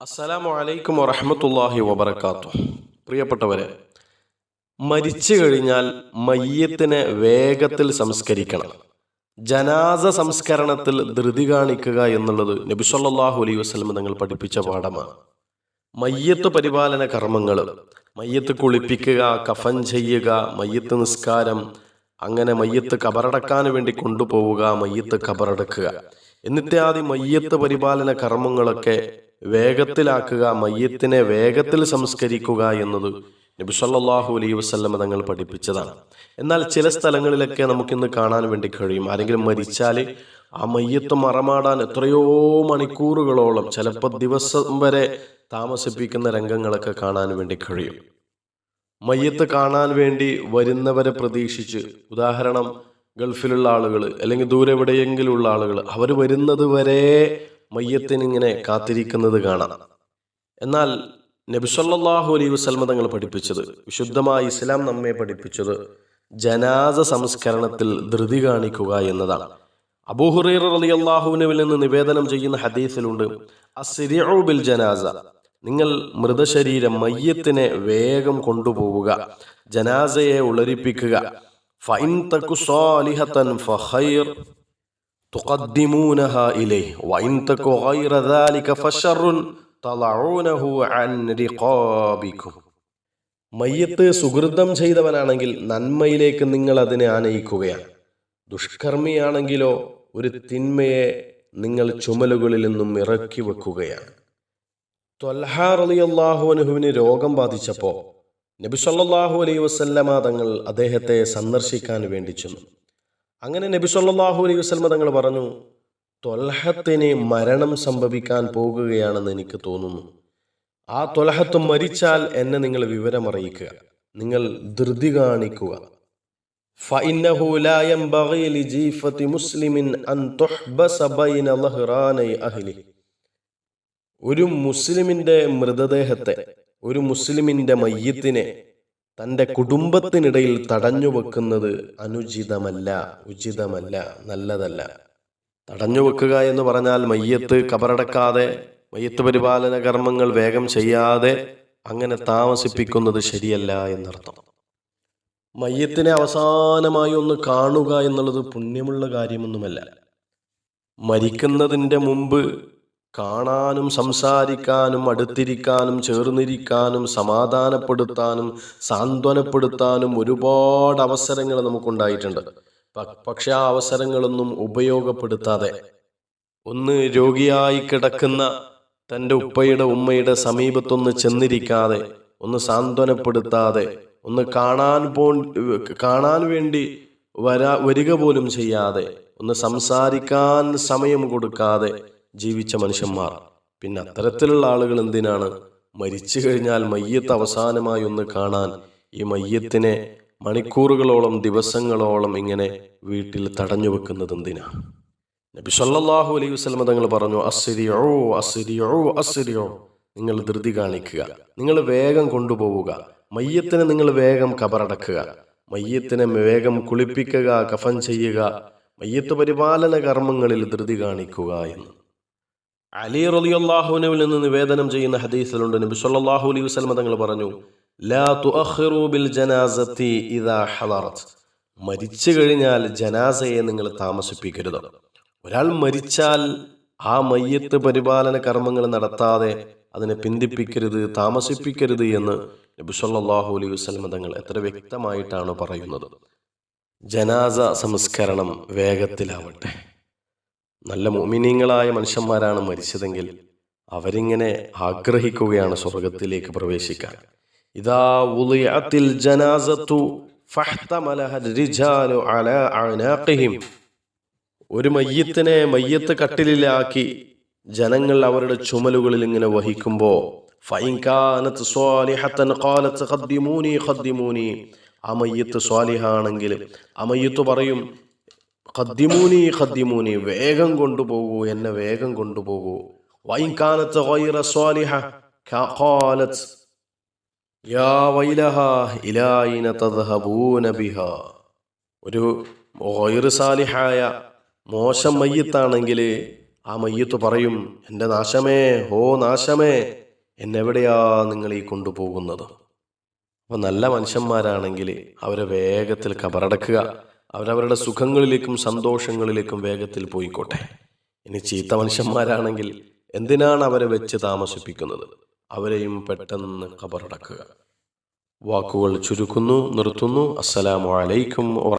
അസ്സലാമു അലൈക്കും വറഹമത്തല്ലാഹി വബർക്കാത്തു പ്രിയപ്പെട്ടവരെ മരിച്ചു കഴിഞ്ഞാൽ മയ്യത്തിനെ വേഗത്തിൽ സംസ്കരിക്കണം. ജനാസ സംസ്കരണത്തിൽ ധൃതി കാണിക്കുക എന്നുള്ളത് നബിസ്വല്ലാഹു അലൈഹി വസ്ലം തങ്ങൾ പഠിപ്പിച്ച പാഠമാണ്. മയ്യത്ത് പരിപാലന കർമ്മങ്ങൾ മയ്യത്ത് കുളിപ്പിക്കുക കഫൻ ചെയ്യുക മയ്യത്ത് നിസ്കാരം അങ്ങനെ മയ്യത്ത് കബറടക്കാൻ വേണ്ടി കൊണ്ടുപോവുക മയ്യത്ത് കബറടക്കുക. എന്നിത്യാദി മയ്യത്ത് പരിപാലന കർമ്മങ്ങളൊക്കെ വേഗത്തിലാക്കുക മയ്യത്തിനെ വേഗത്തിൽ സംസ്കരിക്കുക എന്നത് നബി സല്ലല്ലാഹു അലൈഹി വസല്ലമ തങ്ങൾ പഠിപ്പിച്ചതാണ്. എന്നാൽ ചില സ്ഥലങ്ങളിലൊക്കെ നമുക്കിന്ന് കാണാൻ വേണ്ടി കഴിയും. ആരെങ്കിലും മരിച്ചാൽ ആ മയ്യത്ത് മറമാടാൻ എത്രയോ മണിക്കൂറുകളോളം ചിലപ്പോൾ ദിവസം വരെ താമസിപ്പിക്കുന്ന രംഗങ്ങളൊക്കെ കാണാൻ വേണ്ടി കഴിയും. മയ്യത്ത് കാണാൻ വേണ്ടി വരുന്നവരെ പ്രതീക്ഷിച്ച് ഉദാഹരണം ഗൾഫിലുള്ള ആളുകൾ അല്ലെങ്കിൽ ദൂരെ എവിടെയെങ്കിലും ഉള്ള ആളുകൾ അവർ വരുന്നത് വരെ മയ്യത്തിന് ഇങ്ങനെ കാത്തിരിക്കുന്നത് കാണാം. എന്നാൽ നബിസല്ലാഹു അലൈഹി വസ്ലമ തങ്ങൾ പഠിപ്പിച്ചത് വിശുദ്ധമായ ഇസ്ലാം നമ്മെ പഠിപ്പിച്ചത് ജനാസ സംസ്കരണത്തിൽ ധൃതി കാണിക്കുക എന്നതാണ്. അബൂഹുറൈർ അലി അള്ളാഹുവിനുവിൽ നിന്ന് നിവേദനം ചെയ്യുന്ന ഹദീസിലുണ്ട് അസിരിഉ ബിൽ ജനാസ നിങ്ങൾ മൃതശരീരം മയ്യത്തിനെ വേഗം കൊണ്ടുപോവുക ജനാസയെ ഉളരിപ്പിക്കുക. ഫൈൻ തക്കു ഫഖൈർ تقدمونها إليه وإن تك غير ذلك فشر تضعونه عن رقابكم മയ്യത്ത് സുഹൃതം ചെയ്തവനാണെങ്കിൽ നന്മയിലേക്ക് നിങ്ങൾ അതിനെ ആനയിക്കുകയാണ് ദുഷ്കർമ്മിയാണെങ്കിലോ ഒരു തിന്മയെ നിങ്ങൾ ചുമലുകളിൽ നിന്നും ഇറക്കി വെക്കുകയാണ് തൊൽഹാറിയാഹുവിന് രോഗം ബാധിച്ചപ്പോൾ നബി സല്ലല്ലാഹു അലൈഹി വസല്ലമ തങ്ങൾ അദ്ദേഹത്തെ സന്ദർശിക്കാൻ വേണ്ടി ചെന്നു അങ്ങനെ നബി സല്ലാഹു അലൈഹി വസ്ലമ തങ്ങൾ പറഞ്ഞു തൊലഹത്തിന് മരണം സംഭവിക്കാൻ പോകുകയാണെന്ന് എനിക്ക് തോന്നുന്നു. ആ തൊലഹത്ത് മരിച്ചാൽ എന്നെ നിങ്ങൾ വിവരമറിയിക്കുക. നിങ്ങൾ ധൃതി കാണിക്കുക. ഒരു മുസ്ലിമിന്റെ മൃതദേഹത്തെ ഒരു മുസ്ലിമിന്റെ മയ്യത്തിനെ തന്റെ കുടുംബത്തിനിടയിൽ തടഞ്ഞു വെക്കുന്നത് അനുചിതമല്ല ഉചിതമല്ല നല്ലതല്ല. തടഞ്ഞു വെക്കുക എന്ന് പറഞ്ഞാൽ മയ്യത്ത് കബറടക്കാതെ മയ്യത്ത് പരിപാലന കർമ്മങ്ങൾ വേഗം ചെയ്യാതെ അങ്ങനെ താമസിപ്പിക്കുന്നത് ശരിയല്ല എന്നർത്ഥം. മയ്യത്തിനെ അവസാനമായി ഒന്ന് കാണുക എന്നുള്ളത് പുണ്യമുള്ള കാര്യമൊന്നുമല്ല. മരിക്കുന്നതിന്റെ മുമ്പ് കാണാനും സംസാരിക്കാനും അടുത്തിരിക്കാനും ചേർന്നിരിക്കാനും സമാധാനപ്പെടുത്താനും സാന്ത്വനപ്പെടുത്താനും ഒരുപാട് അവസരങ്ങൾ നമുക്കുണ്ടായിട്ടുണ്ട്. പക്ഷെ ആ അവസരങ്ങളൊന്നും ഉപയോഗപ്പെടുത്താതെ. ഒന്ന് രോഗിയായി കിടക്കുന്ന തന്റെ ഉപ്പയുടെ ഉമ്മയുടെ സമീപത്തൊന്ന് ചെന്നിരിക്കാതെ ഒന്ന് സാന്ത്വനപ്പെടുത്താതെ ഒന്ന് കാണാൻ പോ കാണാൻ വേണ്ടി വരാ വരിക പോലും ചെയ്യാതെ ഒന്ന് സംസാരിക്കാൻ സമയം കൊടുക്കാതെ ജീവിച്ച മനുഷ്യന്മാർ. പിന്നെ അത്തരത്തിലുള്ള ആളുകൾ എന്തിനാണ്? മരിച്ചു കഴിഞ്ഞാൽ മയ്യത്ത് അവസാനമായി ഒന്ന് കാണാൻ ഈ മയ്യത്തിനെ മണിക്കൂറുകളോളം ദിവസങ്ങളോളം ഇങ്ങനെ വീട്ടിൽ തടഞ്ഞു വെക്കുന്നത് എന്തിനാണ് നബി സല്ലല്ലാഹു അലൈഹി വസല്ലമ തങ്ങൾ പറഞ്ഞു അസ്സിരിയോ അസ്സിരിയോ അസ്സിരിയോ നിങ്ങൾ ധൃതി കാണിക്കുക. നിങ്ങൾ വേഗം കൊണ്ടുപോവുക. മയ്യത്തിനെ നിങ്ങൾ വേഗം കബറടക്കുക. മയ്യത്തിനെ വേഗം കുളിപ്പിക്കുക കഫൻ ചെയ്യുക. മയ്യത്ത് പരിപാലന കർമ്മങ്ങളിൽ ധൃതി കാണിക്കുക എന്ന്. അലി റളിയല്ലാഹുവിനുവിൽ നിന്ന് നിവേദനം ചെയ്യുന്ന ഹദീസിലുണ്ട്. നബി സല്ലാഹു അലൈഹി വസ്ലമ തങ്ങൾ പറഞ്ഞു ലാ തുഅഖിറു ബിൽ ഇദാ മരിച്ചു കഴിഞ്ഞാൽ ജനാസയെ നിങ്ങൾ താമസിപ്പിക്കരുത്. ഒരാൾ മരിച്ചാൽ ആ മയ്യത്ത് പരിപാലന കർമ്മങ്ങൾ നടത്താതെ അതിനെ പിന്തിപ്പിക്കരുത് താമസിപ്പിക്കരുത് എന്ന് നബി സല്ലാഹു അലൈഹി വസ്ലമ തങ്ങൾ എത്ര വ്യക്തമായിട്ടാണ് പറയുന്നത്. ജനാസ സംസ്കരണം വേഗത്തിലാവട്ടെ. നല്ല മോമിനീങ്ങളായ മനുഷ്യന്മാരാണ് മരിച്ചതെങ്കിൽ അവരിങ്ങനെ ആഗ്രഹിക്കുകയാണ് സ്വർഗത്തിലേക്ക് പ്രവേശിക്കാൻ. ഇതാ ഉലിയത്തിൽ ജനാസത്തു ഒരു മയ്യത്തിനെ മയ്യത്ത് കട്ടിലിലാക്കി ജനങ്ങൾ അവരുടെ ചുമലുകളിൽ ഇങ്ങനെ വഹിക്കുമ്പോൾ ആ മയ്യത്ത് സ്വാലിഹാണെങ്കിൽ ആ മയ്യത്ത് പറയും ഖദ്ദിമൂനി ഖദ്ദിമൂനി വേഗം കൊണ്ടുപോകൂ എന്നെ വേഗം കൊണ്ടുപോകൂ. വൈകാനത്ത് ഗൈറ സ്വാലിഹ യാ തദ്ഹബൂന ഒരു ഗൈറ് സാലിഹായ മോശം മയ്യത്താണെങ്കിൽ ആ മയ്യത്ത് പറയും എന്റെ നാശമേ ഹോ നാശമേ എന്നെവിടെയാ നിങ്ങൾ ഈ കൊണ്ടുപോകുന്നത്? അപ്പോൾ നല്ല മനുഷ്യന്മാരാണെങ്കിൽ അവരെ വേഗത്തിൽ കബറടക്കുക. അവരവരുടെ സുഖങ്ങളിലേക്കും സന്തോഷങ്ങളിലേക്കും വേഗത്തിൽ പോയിക്കോട്ടെ. ഇനി ചീത്ത മനുഷ്യന്മാരാണെങ്കിൽ എന്തിനാണ് അവരെ വെച്ച് താമസിപ്പിക്കുന്നത്? അവരെയും പെട്ടെന്ന് കബറടക്കുക. വാക്കുകൾ ചുരുക്കുന്നു നിർത്തുന്നു. അസ്സലാമു അലൈക്കും വ